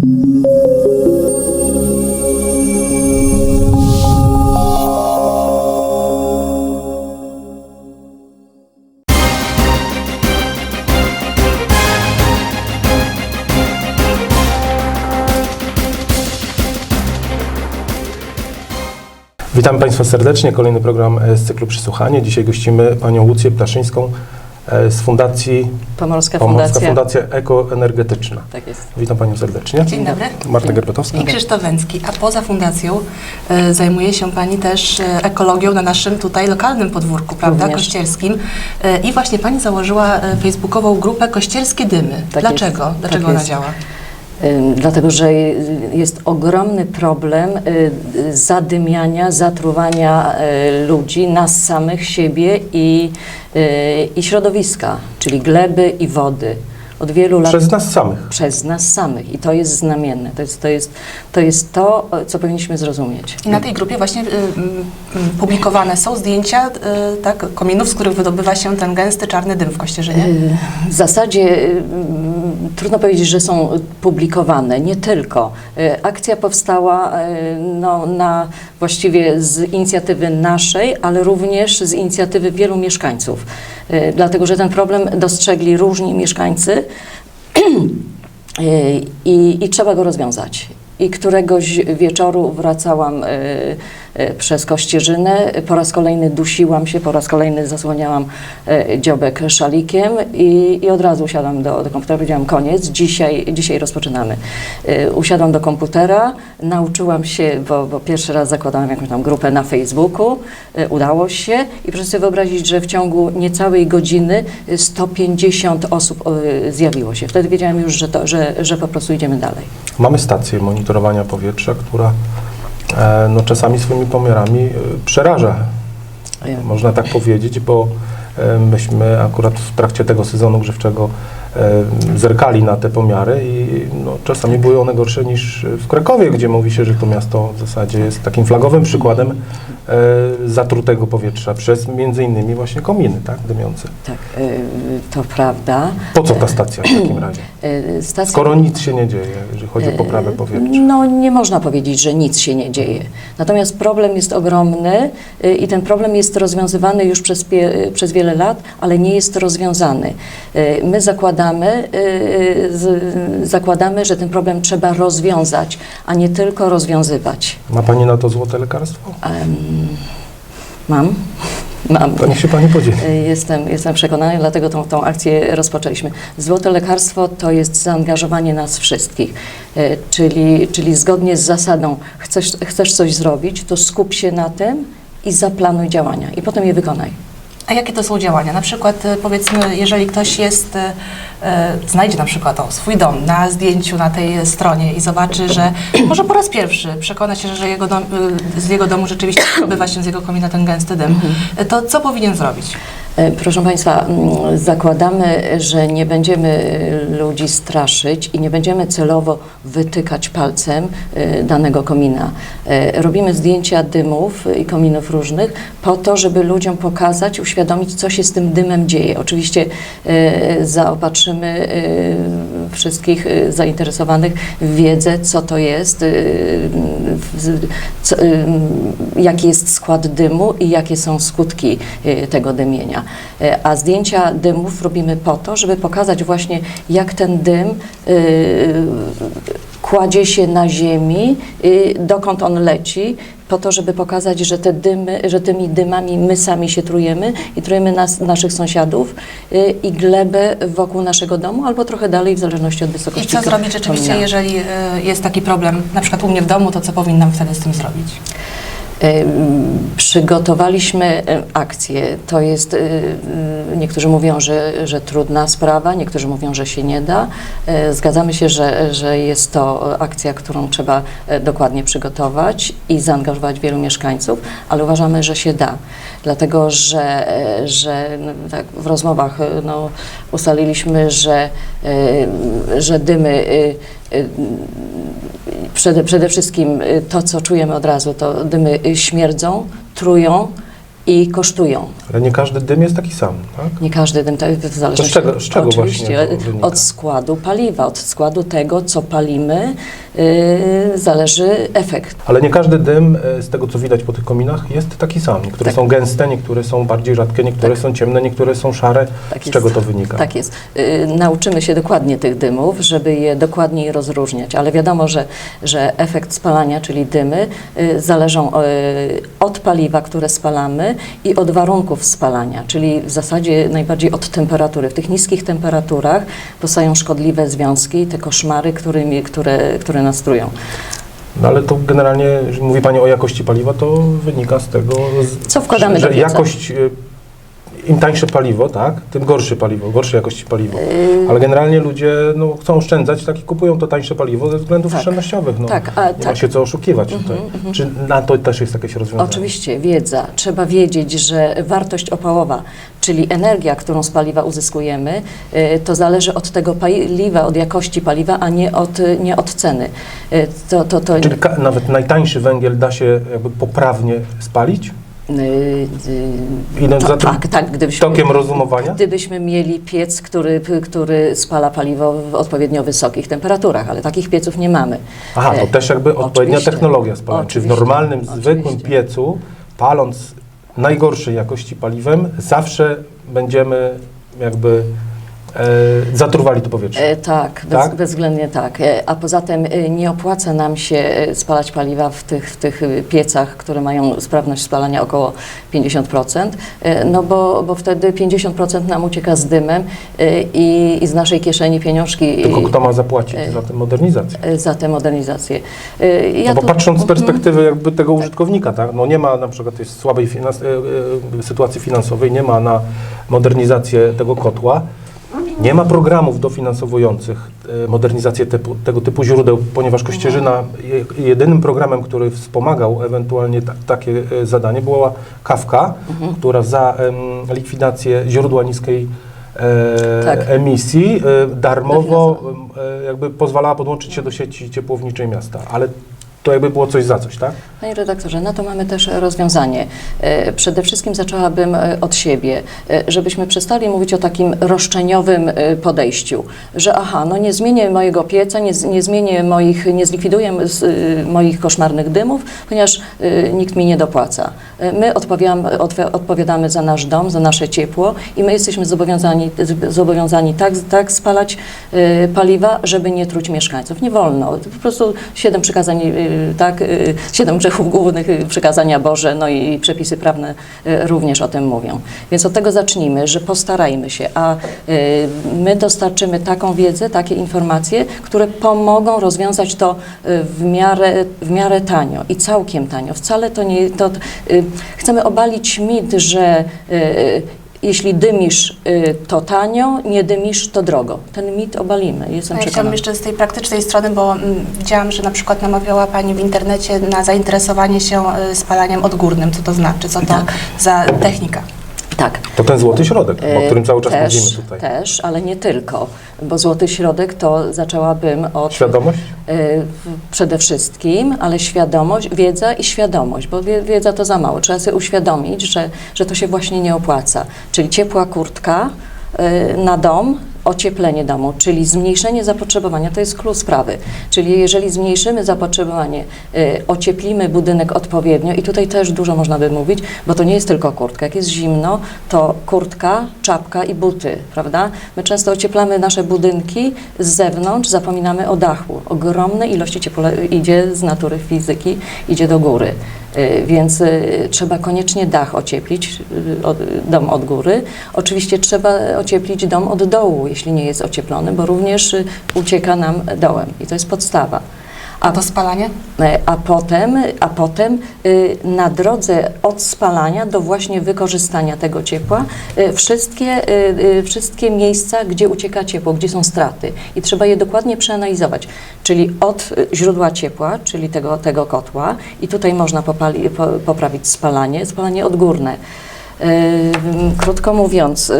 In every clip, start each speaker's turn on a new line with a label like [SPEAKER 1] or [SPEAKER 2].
[SPEAKER 1] Witam Państwa serdecznie. Kolejny program z cyklu Przysłuchanie. Dzisiaj gościmy Panią Łucję Ptaszyńską z Fundacji
[SPEAKER 2] Pomorska
[SPEAKER 1] Pomorska
[SPEAKER 2] Fundacja.
[SPEAKER 1] Fundacja Ekoenergetyczna.
[SPEAKER 2] Tak jest.
[SPEAKER 1] Witam Panią serdecznie.
[SPEAKER 3] Dzień dobry.
[SPEAKER 1] Marta Gerbetowska.
[SPEAKER 3] I Krzysztof Węcki. A poza fundacją e, zajmuje się Pani też e, ekologią na naszym tutaj lokalnym podwórku, prawda,
[SPEAKER 2] Również.
[SPEAKER 3] kościerskim. E, I właśnie Pani założyła e, facebookową grupę Kościerskie Dymy.
[SPEAKER 2] Tak
[SPEAKER 3] Dlaczego?
[SPEAKER 2] jest.
[SPEAKER 3] Dlaczego
[SPEAKER 2] Tak
[SPEAKER 3] ona
[SPEAKER 2] jest.
[SPEAKER 3] działa?
[SPEAKER 2] Dlatego, że jest ogromny problem y, zadymiania, zatruwania y, ludzi, nas samych, siebie i, y, i środowiska, czyli gleby i wody. Od wielu lat
[SPEAKER 1] Przez nas samych.
[SPEAKER 2] przez nas samych i to jest znamienne. To jest to, jest, to, jest to co powinniśmy zrozumieć.
[SPEAKER 3] I na tej grupie właśnie y, y, y, publikowane są zdjęcia y, tak, kominów, z których wydobywa się ten gęsty czarny dym w Kościerzynie.
[SPEAKER 2] W zasadzie y, trudno powiedzieć, że są publikowane, nie tylko. Y, Akcja powstała y, no, na, właściwie z inicjatywy naszej, ale również z inicjatywy wielu mieszkańców. Y, Dlatego, że ten problem dostrzegli różni mieszkańcy y, i, i trzeba go rozwiązać. I któregoś wieczoru wracałam y, y, przez Kościerzynę, po raz kolejny dusiłam się, po raz kolejny zasłaniałam y, dziobek szalikiem i, i od razu usiadłam do, do komputera, powiedziałam koniec, dzisiaj, dzisiaj rozpoczynamy. Usiadłam do komputera, nauczyłam się, bo, bo pierwszy raz zakładałam jakąś tam grupę na Facebooku, udało się i proszę sobie wyobrazić, że w ciągu niecałej godziny y, 150 osób zjawiło się. Wtedy wiedziałam już, że, to, że, że po prostu idziemy dalej.
[SPEAKER 1] Mamy stację monitorowania powietrza, która e, no, czasami swoimi pomiarami e, przeraża. Można tak powiedzieć, bo e, myśmy akurat w trakcie tego sezonu grzewczego zerkali na te pomiary i no, czasami były one gorsze niż w Krakowie, gdzie mówi się, że to miasto w zasadzie jest takim flagowym przykładem e, zatrutego powietrza przez między innymi właśnie kominy, tak, dymiące.
[SPEAKER 2] Tak, y, to prawda.
[SPEAKER 1] Po co ta stacja w takim razie?
[SPEAKER 2] Stacja,
[SPEAKER 1] Skoro nic się nie dzieje, jeżeli chodzi o poprawę powietrza.
[SPEAKER 2] No nie można powiedzieć, że nic się nie dzieje. Natomiast problem jest ogromny i ten problem jest rozwiązywany już przez, przez wiele lat, ale nie jest rozwiązany. My zakładamy, y, z, zakładamy, że ten problem trzeba rozwiązać, a nie tylko rozwiązywać.
[SPEAKER 1] Ma Pani na to złote lekarstwo?
[SPEAKER 2] Em, Mam, mam.
[SPEAKER 1] To niech się Pani podzieli.
[SPEAKER 2] Y, Jestem, jestem przekonana, dlatego tą, tą akcję rozpoczęliśmy. Złote lekarstwo to jest zaangażowanie nas wszystkich, Y, czyli, czyli zgodnie z zasadą chcesz, chcesz coś zrobić, to skup się na tym i zaplanuj działania i potem je wykonaj.
[SPEAKER 3] A jakie to są działania? Na przykład e, powiedzmy, jeżeli ktoś jest, e, e, znajdzie na przykład o, swój dom na zdjęciu na tej stronie i zobaczy, że może po raz pierwszy przekona się, że jego dom, z jego domu rzeczywiście odbywa się z jego komina ten gęsty dym, e, to co powinien zrobić?
[SPEAKER 2] E, Proszę Państwa, mm, zakładamy, że nie będziemy e, ludzi straszyć i nie będziemy celowo wytykać palcem e, danego komina. Robimy zdjęcia dymów i kominów różnych po to, żeby ludziom pokazać, uświadomić, co się z tym dymem dzieje. Oczywiście zaopatrzymy wszystkich e, zainteresowanych wiedzę, co to jest, w- co, e, jaki jest skład dymu i jakie są skutki tego dymienia. A zdjęcia dymów robimy po to, żeby pokazać właśnie, jak ten dym kładzie się na ziemi, e, dokąd on leci, po to, żeby pokazać, że, te dymy, że tymi dymami my sami się trujemy i trujemy nas, naszych sąsiadów e, i glebę wokół naszego domu, albo trochę dalej, w zależności od
[SPEAKER 3] I
[SPEAKER 2] wysokości
[SPEAKER 3] co zrobić rzeczywiście, jeżeli e, jest taki problem, na przykład u mnie w domu, to co powinnam wtedy z tym zrobić?
[SPEAKER 2] Em, Przygotowaliśmy em, akcję. To jest, y, y, niektórzy mówią, że, że trudna sprawa, niektórzy mówią, że się nie da. Zgadzamy się, że, że jest to akcja, którą trzeba dokładnie przygotować i zaangażować wielu mieszkańców, ale uważamy, że się da. Dlatego, że, że no, tak w rozmowach e, no, ustaliliśmy, że, e, że dymy e, Przede, przede wszystkim to, co czujemy od razu, to dymy śmierdzą, trują i kosztują.
[SPEAKER 1] Ale nie każdy dym jest taki sam, tak?
[SPEAKER 2] Nie każdy dym, to w zależności
[SPEAKER 1] To z czego- z czego
[SPEAKER 2] oczywiście od składu paliwa, od składu tego, co palimy, zależy efekt.
[SPEAKER 1] Ale nie każdy dym, e, z tego co widać po tych kominach, jest taki sam. Niektóre
[SPEAKER 2] Tak.
[SPEAKER 1] są gęste, niektóre są bardziej rzadkie, niektóre
[SPEAKER 2] Tak.
[SPEAKER 1] są ciemne, niektóre są szare.
[SPEAKER 2] Tak
[SPEAKER 1] z
[SPEAKER 2] jest.
[SPEAKER 1] czego to wynika?
[SPEAKER 2] Tak jest. Yy, nauczymy się dokładnie tych dymów, żeby je dokładniej rozróżniać, ale wiadomo, że, że efekt spalania, czyli dymy, zależą od paliwa, które spalamy i od warunków spalania, czyli w zasadzie najbardziej od temperatury. W tych niskich temperaturach powstają szkodliwe związki, te koszmary, którymi, które, które nas trują.
[SPEAKER 1] No ale to generalnie, że mówi Pani o jakości paliwa, to wynika z tego, z,
[SPEAKER 2] Co wkładamy
[SPEAKER 1] że
[SPEAKER 2] do pieca?
[SPEAKER 1] jakość, e, im tańsze paliwo, tak, tym gorsze paliwo, gorszej jakości paliwo. Ale generalnie ludzie no, chcą oszczędzać, tak i kupują to tańsze paliwo ze względów
[SPEAKER 2] Tak.
[SPEAKER 1] oszczędnościowych. No.
[SPEAKER 2] Tak, a
[SPEAKER 1] nie ma
[SPEAKER 2] tak.
[SPEAKER 1] się co oszukiwać tutaj. Czy na to też jest jakieś rozwiązanie?
[SPEAKER 2] Oczywiście, wiedza. Trzeba wiedzieć, że wartość opałowa, czyli energia, którą z paliwa uzyskujemy, y, to zależy od tego paliwa, od jakości paliwa, a nie od, nie od ceny. Y, To, to, to,
[SPEAKER 1] Czyli nawet najtańszy węgiel da się jakby poprawnie spalić?
[SPEAKER 2] Y, y,
[SPEAKER 1] Idąc za tym
[SPEAKER 2] tak, tak, gdybyśmy,
[SPEAKER 1] tokiem rozumowania?
[SPEAKER 2] gdybyśmy mieli piec, który, który spala paliwo w odpowiednio wysokich temperaturach, ale takich pieców nie mamy.
[SPEAKER 1] Aha, to
[SPEAKER 2] E,
[SPEAKER 1] też jakby odpowiednia
[SPEAKER 2] oczywiście.
[SPEAKER 1] technologia spalania. Czy w normalnym, zwykłym
[SPEAKER 2] oczywiście.
[SPEAKER 1] piecu, paląc najgorszej jakości paliwem, zawsze będziemy jakby zatruwali to powietrze.
[SPEAKER 2] E, tak, bez,
[SPEAKER 1] Tak?
[SPEAKER 2] bezwzględnie tak. E, a poza tym e, nie opłaca nam się e, spalać paliwa w tych, w tych e, piecach, które mają sprawność spalania około 50%, e, no bo, bo wtedy 50% nam ucieka z dymem e, i, i z naszej kieszeni pieniążki
[SPEAKER 1] Tylko kto ma zapłacić
[SPEAKER 2] e,
[SPEAKER 1] za tę modernizację?
[SPEAKER 2] e, za tę modernizację. E, Ja
[SPEAKER 1] No bo
[SPEAKER 2] tu-
[SPEAKER 1] patrząc z
[SPEAKER 2] Mhm.
[SPEAKER 1] perspektywy jakby tego użytkownika, tak? no nie ma na przykład tej słabej finans- e, e, sytuacji finansowej, nie ma na modernizację tego kotła, nie ma programów dofinansowujących e, modernizację typu, tego typu źródeł, ponieważ Kościerzyna je, jedynym programem, który wspomagał ewentualnie ta, takie e, zadanie była Kawka, która za em, likwidację źródła niskiej e,
[SPEAKER 2] Tak.
[SPEAKER 1] emisji e, darmowo e, jakby pozwalała podłączyć się do sieci ciepłowniczej miasta, ale to jakby było coś za coś, tak?
[SPEAKER 2] Panie redaktorze, na to mamy też rozwiązanie. E, Przede wszystkim zaczęłabym e, od siebie, e, żebyśmy przestali mówić o takim roszczeniowym podejściu, że aha, no nie zmienię mojego pieca, nie, nie zmienię moich, nie zlikwiduję moich koszmarnych dymów, ponieważ nikt mi nie dopłaca. My odpowiadamy, za nasz dom, za nasze ciepło i my jesteśmy zobowiązani, zobowiązani tak, tak spalać e, paliwa, żeby nie truć mieszkańców. Nie wolno. Po prostu siedem przykazań, e, tak, e, siedem grzechów głównych przykazania Boże, no i przepisy prawne również o tym mówią. Więc od tego zacznijmy, że postarajmy się, a my dostarczymy taką wiedzę, takie informacje, które pomogą rozwiązać to w miarę, w miarę tanio i całkiem tanio. Wcale to nie, to, chcemy obalić mit, że e, jeśli dymisz, y, to tanio, nie dymisz, to drogo. Ten mit obalimy, jestem
[SPEAKER 3] Ja
[SPEAKER 2] przekonana.
[SPEAKER 3] jeszcze z tej praktycznej strony, bo mm, widziałam, że na przykład namawiała Pani w internecie na zainteresowanie się spalaniem odgórnym. Co to znaczy? Co to
[SPEAKER 2] Tak.
[SPEAKER 3] za technika?
[SPEAKER 2] Tak.
[SPEAKER 1] Ten złoty środek, o którym cały czas
[SPEAKER 2] też,
[SPEAKER 1] mówimy tutaj.
[SPEAKER 2] Też, ale nie tylko, bo złoty środek to zaczęłabym od...
[SPEAKER 1] Świadomość?
[SPEAKER 2] w- przede wszystkim, ale świadomość, wiedza i świadomość, bo wie- wiedza to za mało. Trzeba sobie uświadomić, że, że to się właśnie nie opłaca. Czyli ciepła kurtka y, na dom, ocieplenie domu, czyli zmniejszenie zapotrzebowania, to jest klucz sprawy. Czyli jeżeli zmniejszymy zapotrzebowanie, y, ocieplimy budynek odpowiednio i tutaj też dużo można by mówić, bo to nie jest tylko kurtka. Jak jest zimno, to kurtka, czapka i buty, prawda? My często ocieplamy nasze budynki z zewnątrz, zapominamy o dachu. Ogromne ilości ciepła idzie z natury fizyki, idzie do góry. Y, Więc y, trzeba koniecznie dach ocieplić, dom od góry. Oczywiście trzeba ocieplić dom od dołu, nie jest ocieplony, bo również y, ucieka nam dołem i to jest podstawa.
[SPEAKER 3] A to spalanie?
[SPEAKER 2] E, A potem, a potem y, na drodze od spalania do właśnie wykorzystania tego ciepła y, wszystkie, wszystkie miejsca, gdzie ucieka ciepło, gdzie są straty i trzeba je dokładnie przeanalizować, czyli od źródła ciepła, czyli tego, tego kotła i tutaj można popali, po, poprawić spalanie, spalanie odgórne. Krótko mówiąc,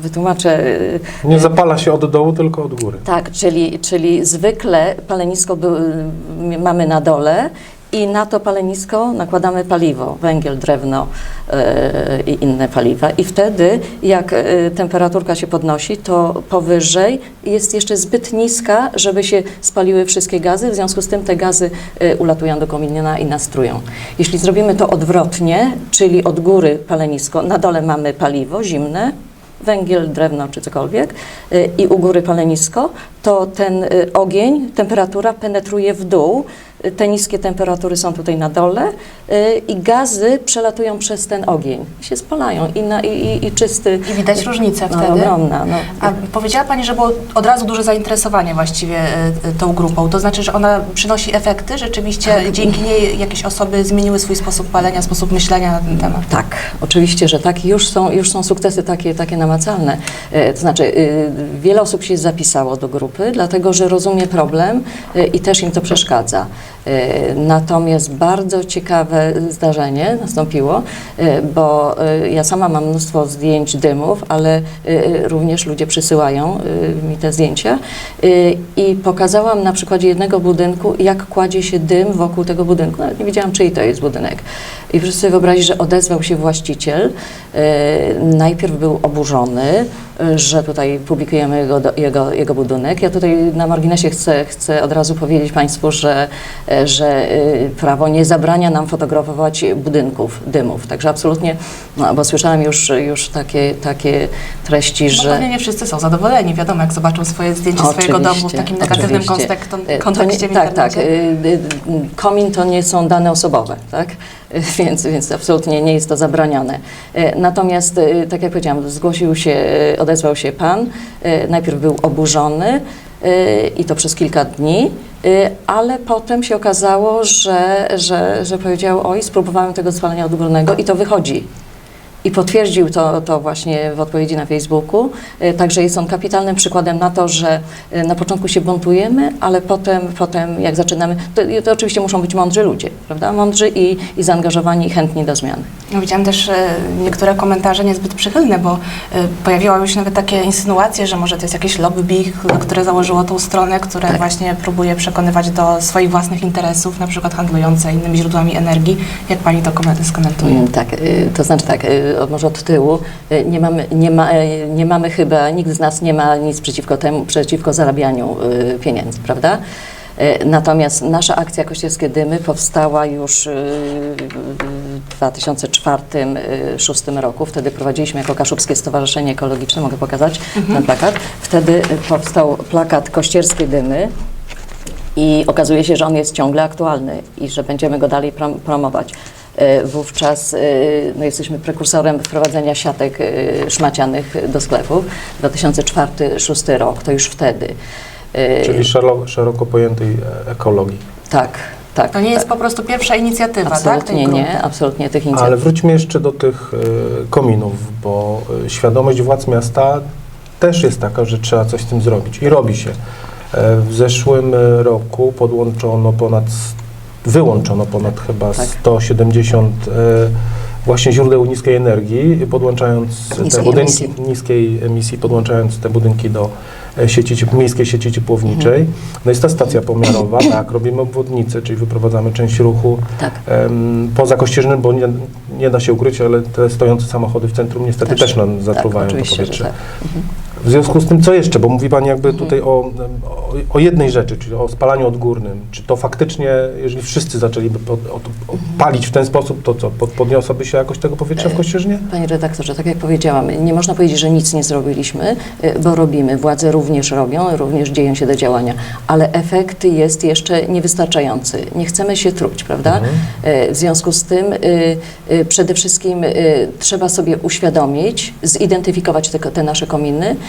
[SPEAKER 2] wytłumaczę y,
[SPEAKER 1] Nie zapala się od dołu, tylko od góry.
[SPEAKER 2] tak, czyli, czyli zwykle palenisko by, mamy na dole i na to palenisko nakładamy paliwo, węgiel, drewno e, i inne paliwa. I wtedy, jak temperaturka się podnosi, to powyżej jest jeszcze zbyt niska, żeby się spaliły wszystkie gazy. W związku z tym te gazy e, ulatują do komina i nastrują. Jeśli zrobimy to odwrotnie, czyli od góry palenisko, na dole mamy paliwo zimne, węgiel, drewno czy cokolwiek y, i u góry palenisko, to ten y, ogień, temperatura penetruje w dół. Y, Te niskie temperatury są tutaj na dole y, i gazy przelatują przez ten ogień się spalają i, na, i, i, i czysty.
[SPEAKER 3] I widać różnicę
[SPEAKER 2] no,
[SPEAKER 3] wtedy.
[SPEAKER 2] ogromna. No.
[SPEAKER 3] A powiedziała Pani, że było od razu duże zainteresowanie właściwie e, e, tą grupą. To znaczy, że ona przynosi efekty? Rzeczywiście
[SPEAKER 2] Tak.
[SPEAKER 3] dzięki niej jakieś osoby zmieniły swój sposób palenia, sposób myślenia na ten temat?
[SPEAKER 2] Tak, oczywiście, że tak. Już są, już są sukcesy takie, takie namacalne. To znaczy, y, wiele osób się zapisało do grupy, dlatego że rozumie problem y, i też im to przeszkadza. E, Natomiast bardzo ciekawe zdarzenie nastąpiło, e, bo e, ja sama mam mnóstwo zdjęć dymów, ale również ludzie przysyłają mi te zdjęcia i pokazałam na przykładzie jednego budynku, jak kładzie się dym wokół tego budynku. Nawet nie wiedziałam, czyj to jest budynek. I proszę sobie wyobrazić, że odezwał się właściciel. Najpierw był oburzony, że tutaj publikujemy jego, jego, jego budynek. Ja tutaj na marginesie chcę, chcę od razu powiedzieć Państwu, że, że e, prawo nie zabrania nam fotografować budynków, dymów. Także absolutnie, no, bo słyszałam już, już takie, takie treści,
[SPEAKER 3] No
[SPEAKER 2] że...
[SPEAKER 3] pewnie nie wszyscy są zadowoleni. Wiadomo, jak zobaczą swoje zdjęcie swojego domu w
[SPEAKER 2] Oczywiście,
[SPEAKER 3] takim negatywnym
[SPEAKER 2] oczywiście.
[SPEAKER 3] kontek-
[SPEAKER 2] to
[SPEAKER 3] kontekście
[SPEAKER 2] nie, Tak, tak. y, y, Komin to nie są dane osobowe, tak? Więc, więc absolutnie nie jest to zabraniane. Y, Natomiast, y, tak jak powiedziałam, zgłosił się, y, odezwał się pan. Najpierw był oburzony i to przez kilka dni. Ale potem się okazało, że, że, że powiedział, oj, spróbowałem tego spalania odgórnego i to wychodzi. I potwierdził to, to właśnie w odpowiedzi na Facebooku. E, Także jest on kapitalnym przykładem na to, że e, na początku się buntujemy, ale potem, potem jak zaczynamy, to, to oczywiście muszą być mądrzy ludzie, prawda? Mądrzy i, i zaangażowani i chętni do zmian.
[SPEAKER 3] No, Widziałam też e, niektóre komentarze niezbyt przychylne, bo pojawiły się nawet takie insynuacje, że może to jest jakieś lobby, które założyło tą stronę, które
[SPEAKER 2] Tak.
[SPEAKER 3] właśnie próbuje przekonywać do swoich własnych interesów, na przykład handlujące innymi źródłami energii. Jak Pani to koment- skomentuje?
[SPEAKER 2] Mm, Tak, y, to znaczy tak, y, może od tyłu, y, nie mamy, nie, ma, y, nie mamy chyba, nikt z nas nie ma nic przeciwko temu, przeciwko zarabianiu pieniędzy, prawda? Natomiast nasza akcja Kościelskie Dymy powstała już w 2004-2006 roku. Wtedy prowadziliśmy jako Kaszubskie Stowarzyszenie Ekologiczne, mogę pokazać ten plakat. Wtedy powstał plakat Kościerskie Dymy, i okazuje się, że on jest ciągle aktualny i że będziemy go dalej prom- promować. E, Wówczas e, no, jesteśmy prekursorem wprowadzenia siatek e, szmacianych do sklepów. 2004-2006 rok, to już wtedy.
[SPEAKER 1] Czyli szeroko, szeroko pojętej ekologii.
[SPEAKER 2] Tak, tak.
[SPEAKER 3] To nie jest
[SPEAKER 2] tak.
[SPEAKER 3] po prostu pierwsza inicjatywa, tak?
[SPEAKER 2] Absolutnie
[SPEAKER 3] grupy?
[SPEAKER 2] nie, absolutnie tych inicjatyw.
[SPEAKER 1] Ale wróćmy jeszcze do tych kominów, bo świadomość władz miasta też jest taka, że trzeba coś z tym zrobić i robi się. E, W zeszłym roku podłączono ponad, wyłączono ponad chyba
[SPEAKER 2] Tak.
[SPEAKER 1] 170 e, właśnie źródeł niskiej energii, podłączając te
[SPEAKER 2] Niskiej
[SPEAKER 1] budynki
[SPEAKER 2] emisji.
[SPEAKER 1] niskiej emisji, podłączając te budynki do e, sieci, miejskiej sieci ciepłowniczej.
[SPEAKER 2] Mhm.
[SPEAKER 1] No jest ta stacja pomiarowa, tak, robimy obwodnicę, czyli wyprowadzamy część ruchu
[SPEAKER 2] Tak.
[SPEAKER 1] Em, Poza Kościerznem, bo nie, nie da się ukryć, ale te stojące samochody w centrum niestety też,
[SPEAKER 2] Też.
[SPEAKER 1] nam zatruwają
[SPEAKER 2] tak,
[SPEAKER 1] to
[SPEAKER 2] że
[SPEAKER 1] powietrze. W związku z tym, co jeszcze? Bo mówi Pani jakby
[SPEAKER 2] Mhm.
[SPEAKER 1] tutaj o, o, o jednej rzeczy, czyli o spalaniu odgórnym. Czy to faktycznie, jeżeli wszyscy zaczęliby pod, o, o, palić w ten sposób, to co, pod, podniosłaby się jakość tego powietrza w Kościerznie?
[SPEAKER 2] Panie redaktorze, tak jak powiedziałam, nie można powiedzieć, że nic nie zrobiliśmy, y, bo robimy. Władze również robią, również dzieją się do działania, ale efekt jest jeszcze niewystarczający. Nie chcemy się truć, prawda? Y, W związku z tym przede wszystkim trzeba sobie uświadomić, zidentyfikować te, te nasze kominy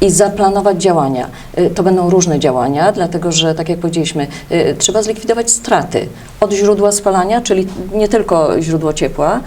[SPEAKER 2] i zaplanować działania. Y, To będą różne działania, dlatego że, tak jak powiedzieliśmy, y, trzeba zlikwidować straty od źródła spalania, czyli nie tylko źródło ciepła,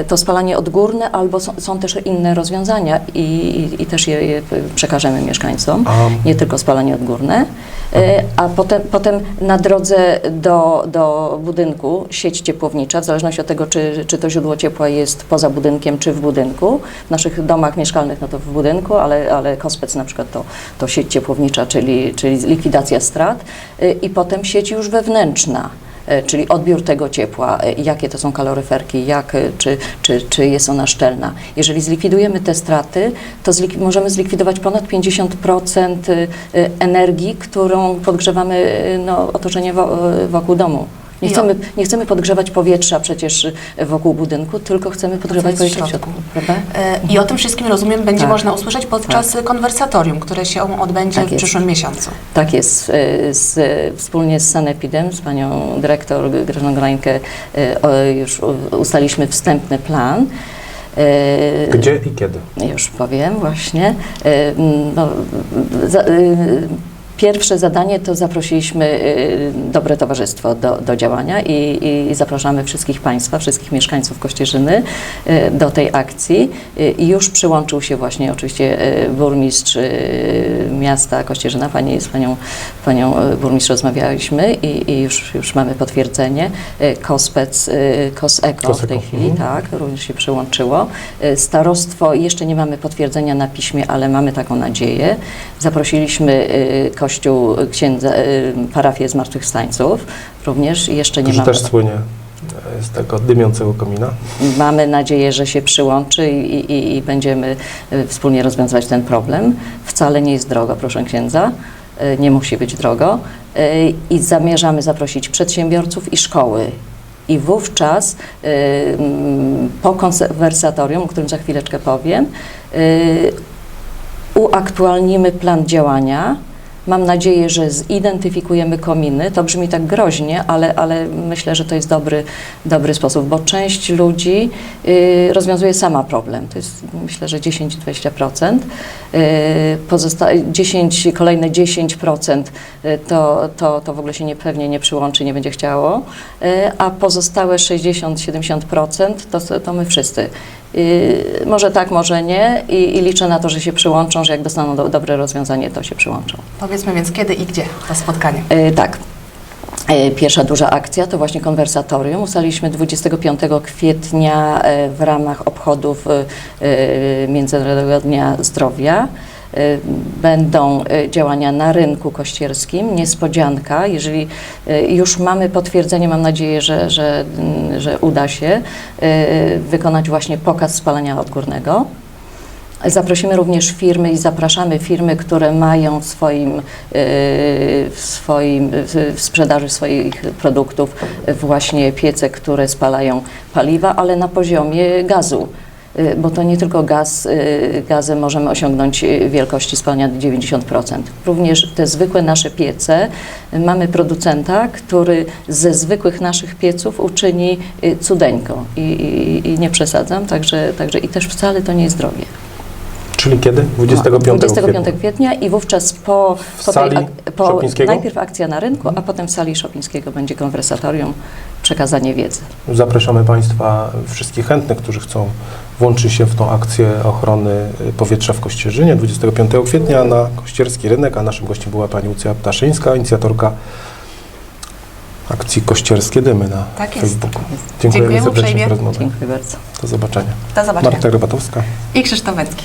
[SPEAKER 2] y, to spalanie odgórne, albo są, są też inne rozwiązania i, i, i też je, je przekażemy mieszkańcom, nie tylko spalanie odgórne. A potem, potem na drodze do, do budynku sieć ciepłownicza, w zależności od tego, czy, czy to źródło ciepła jest poza budynkiem, czy w budynku. W naszych domach mieszkalnych no to w budynku, ale, ale kospec na przykład to, to sieć ciepłownicza, czyli, czyli likwidacja strat. Y, I potem sieć już wewnętrzna. e, czyli odbiór tego ciepła, e, jakie to są kaloryferki, jak, czy, czy, czy jest ona szczelna. Jeżeli zlikwidujemy te straty, to zlik- możemy zlikwidować ponad 50% e, e, energii, którą podgrzewamy no, otoczenie wo- wokół domu. Nie chcemy, nie chcemy podgrzewać powietrza przecież e, wokół budynku, tylko chcemy podgrzewać powietrze w
[SPEAKER 3] środku.
[SPEAKER 2] prawda?
[SPEAKER 3] E, I o tym wszystkim, rozumiem, będzie
[SPEAKER 2] Tak.
[SPEAKER 3] można usłyszeć podczas konwersatorium, które się odbędzie
[SPEAKER 2] Tak
[SPEAKER 3] w przyszłym miesiącu.
[SPEAKER 2] Tak jest. e, Z, wspólnie z Sanepidem, z panią dyrektor Grażyną Grańkę e, już ustaliśmy wstępny plan. E,
[SPEAKER 1] Gdzie i kiedy?
[SPEAKER 2] Już powiem właśnie. E, No, za, e, Pierwsze zadanie to zaprosiliśmy e, dobre towarzystwo do, do działania i, i zapraszamy wszystkich Państwa, wszystkich mieszkańców Kościerzyny e, do tej akcji. E, I już przyłączył się właśnie oczywiście burmistrz miasta Kościerzyna, pani, z panią, panią burmistrz rozmawialiśmy i, i już, już mamy potwierdzenie. Kospec, Koseko w tej chwili,
[SPEAKER 1] mhm.
[SPEAKER 2] tak, również się przyłączyło. Starostwo, jeszcze nie mamy potwierdzenia na piśmie, ale mamy taką nadzieję. Zaprosiliśmy e, Kościół księdza, e, parafię Zmartwychwstańców, również jeszcze nie mamy.
[SPEAKER 1] też słynie e, z tego dymiącego komina.
[SPEAKER 2] Mamy nadzieję, że się przyłączy i, i, i będziemy e, wspólnie rozwiązywać ten problem. Wcale nie jest drogo, proszę księdza. Nie musi być drogo. I zamierzamy zaprosić przedsiębiorców i szkoły. I wówczas mm, po konwersatorium, o którym za chwileczkę powiem, uaktualnimy plan działania. Mam nadzieję, że zidentyfikujemy kominy. To brzmi tak groźnie, ale, ale myślę, że to jest dobry, dobry sposób, bo część ludzi y, rozwiązuje sama problem. To jest myślę, że 10-20%. Y, pozosta- 10, kolejne 10% y, to, to, to w ogóle się nie, pewnie nie przyłączy, nie będzie chciało, y, a pozostałe 60-70% to, to my wszyscy. Y, może tak, może nie i, i liczę na to, że się przyłączą, że jak dostaną do, dobre rozwiązanie, to się przyłączą.
[SPEAKER 3] Powiedzmy więc kiedy i gdzie to spotkanie.
[SPEAKER 2] E, tak. E, Pierwsza duża akcja to właśnie konwersatorium. Ustaliliśmy 25 kwietnia e, w ramach obchodów Międzynarodowego Dnia Zdrowia. E, Będą e, działania na rynku kościerskim, niespodzianka. Jeżeli e, już mamy potwierdzenie, mam nadzieję, że, że, że uda się wykonać właśnie pokaz spalania odgórnego. Zaprosimy również firmy i zapraszamy firmy, które mają w swoim, w swoim w sprzedaży swoich produktów właśnie piece, które spalają paliwa, ale na poziomie gazu. Yy, Bo to nie tylko gaz, yy, gazem możemy osiągnąć yy, wielkości spalania do 90%. Również te zwykłe nasze piece, mamy producenta, który ze zwykłych naszych pieców uczyni cudeńko i, i, i nie przesadzam, także, także i też wcale to nie jest drogie.
[SPEAKER 1] Czyli kiedy? 25,
[SPEAKER 2] 25
[SPEAKER 1] kwietnia.
[SPEAKER 2] kwietnia i wówczas po,
[SPEAKER 1] W
[SPEAKER 2] po,
[SPEAKER 1] sali
[SPEAKER 2] ak- po najpierw akcja na rynku, a potem w sali Szopińskiego będzie konwersatorium, przekazanie wiedzy.
[SPEAKER 1] Zapraszamy Państwa, wszystkich chętnych, którzy chcą włączyć się w tą akcję ochrony y, powietrza w Kościerzynie 25 kwietnia na Kościerski Rynek, a naszym gościem była Pani Lucja Ptaszyńska, inicjatorka akcji Kościerskie Dymy na
[SPEAKER 3] Tak jest.
[SPEAKER 1] Facebooku.
[SPEAKER 3] Dziękujemy
[SPEAKER 1] Dziękujemy serdecznie
[SPEAKER 3] uprzejmie.
[SPEAKER 1] za rozmowę.
[SPEAKER 2] Dziękuję bardzo.
[SPEAKER 1] Do zobaczenia.
[SPEAKER 3] Do zobaczenia.
[SPEAKER 1] Marta Rybatowska.
[SPEAKER 3] I Krzysztof Węcki.